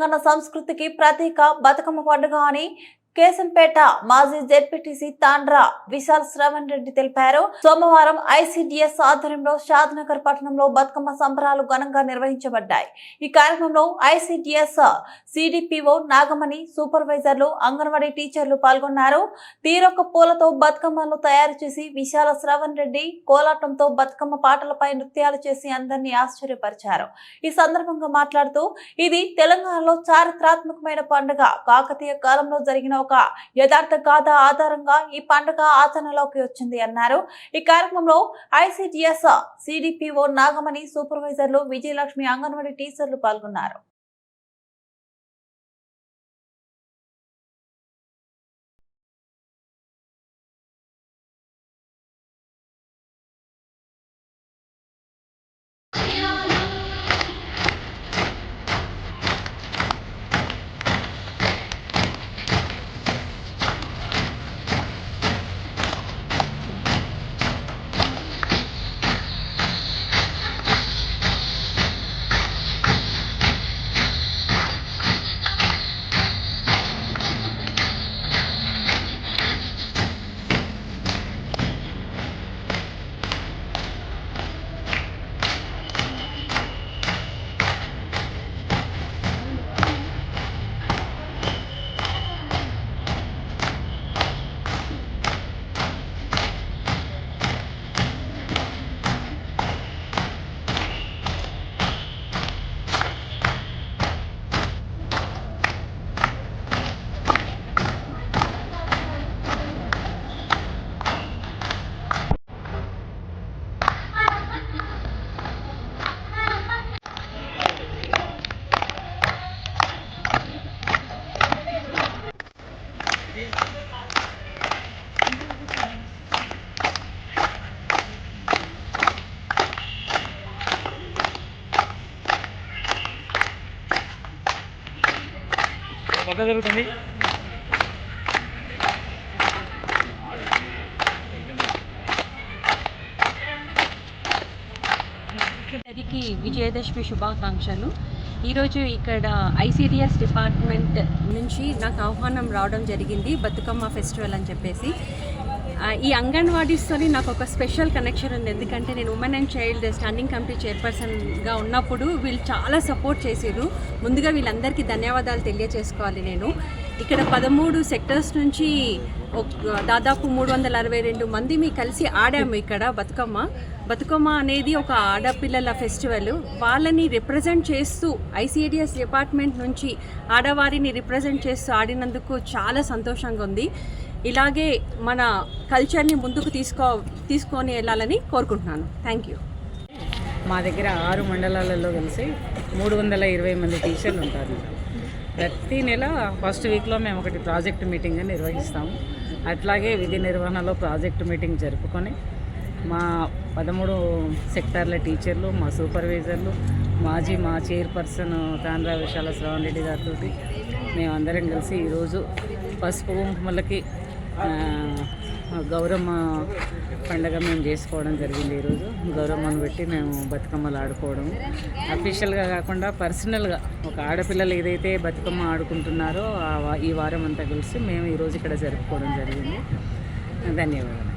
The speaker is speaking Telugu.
తెలంగాణ సంస్కృతికి ప్రతీక బతుకమ్మ పండుగ అని కేశంపేట మాజీ జెడ్పీటీసీ తాండ్రా విశాల్ శ్రవణ్ రెడ్డి తెలిపారు. సోమవారం ఐసిడిఎస్ ఆధ్వర్యంలో షాద్నగర్ పట్టణంలో బతుకమ్మ సంబరాలు ఘనంగా నిర్వహించబడ్డాయి. ఈ కార్యక్రమంలో ఐసిడిఎస్ సిడిపిఓ నాగమణి సూపర్వైజర్లు అంగన్వాడీ టీచర్లు పాల్గొన్నారు. తీరొక్క పూలతో బతుకమ్మను తయారు చేసి విశాల శ్రవణ్ రెడ్డి కోలాటంతో బతుకమ్మ పాటలపై నృత్యాలు చేసి అందరినీ ఆశ్చర్యపరిచారు. ఈ సందర్భంగా మాట్లాడుతూ ఇది తెలంగాణలో చారిత్రాత్మకమైన పండుగ. కాకతీయ కాలంలో జరిగిన ఒక యథార్థ గాథ ఆధారంగా ఈ పండుగ ఆచరణలోకి వచ్చింది అన్నారు. ఈ కార్యక్రమంలో ఐసిడిఎస్ సిడిపిఓ నాగమణి సూపర్వైజర్లు విజయలక్ష్మి అంగన్వాడీ టీచర్లు పాల్గొన్నారు. పక్క జరుగుతుంది. అందరికీ విజయదశమి శుభాకాంక్షలు. ఈరోజు ఇక్కడ ఐసీడిఎస్ డిపార్ట్మెంట్ నుంచి నాకు ఆహ్వానం రావడం జరిగింది బతుకమ్మ ఫెస్టివల్ అని చెప్పేసి. ఈ అంగన్వాడీస్తోని నాకు ఒక స్పెషల్ కనెక్షన్ ఉంది. ఎందుకంటే నేను women and child standing committee చైర్పర్సన్గా ఉన్నప్పుడు వీళ్ళు చాలా సపోర్ట్ చేసిర్రు. ముందుగా వీళ్ళందరికీ ధన్యవాదాలు తెలియజేసుకోవాలి నేను. ఇక్కడ పదమూడు సెక్టర్స్ నుంచి దాదాపు మూడు వందల అరవై రెండు మంది మీ కలిసి ఆడాము ఇక్కడ బతుకమ్మ. బతుకమ్మ అనేది ఒక ఆడపిల్లల ఫెస్టివల్. వాళ్ళని రిప్రజెంట్ చేస్తూ ఐసిడిఎస్ డిపార్ట్మెంట్ నుంచి ఆడవారిని రిప్రజెంట్ చేస్తూ ఆడినందుకు చాలా సంతోషంగా ఉంది. ఇలాగే మన కల్చర్ని ముందుకు తీసుకో తీసుకొని వెళ్ళాలని కోరుకుంటున్నాను. థ్యాంక్ యూ మా దగ్గర ఆరు మండలాలలో కలిసి మూడు వందల ఇరవై మంది టీచర్లు ఉంటారు ప్రతి నెల ఫస్ట్ వీక్లో మేము ఒకటి ప్రాజెక్ట్ మీటింగ్ నిర్వహిస్తాము. అట్లాగే విధి నిర్వహణలో ప్రాజెక్ట్ మీటింగ్ జరుపుకొని మా పదమూడు సెక్టార్ల టీచర్లు మా సూపర్వైజర్లు మాజీ మా చైర్పర్సన్ తాండ్రా విశాల శ్రవణ్ రెడ్డి గారితో మేమందరం కలిసి ఈరోజు పసుపు కుంకుమలకి గౌరమ్మ పండగ మేము చేసుకోవడం జరిగింది ఈరోజు. గౌరమ్మను పెట్టి మేము బతుకమ్మలు ఆడుకోవడం. అఫీషియల్గా కాకుండా పర్సనల్గా ఒక ఆడపిల్లలు ఏదైతే బతుకమ్మ ఆడుకుంటున్నారో ఆ వా- ఈ వారం అంతా కలిసి మేము ఈరోజు ఇక్కడ జరుపుకోవడం జరిగింది. ధన్యవాదాలు.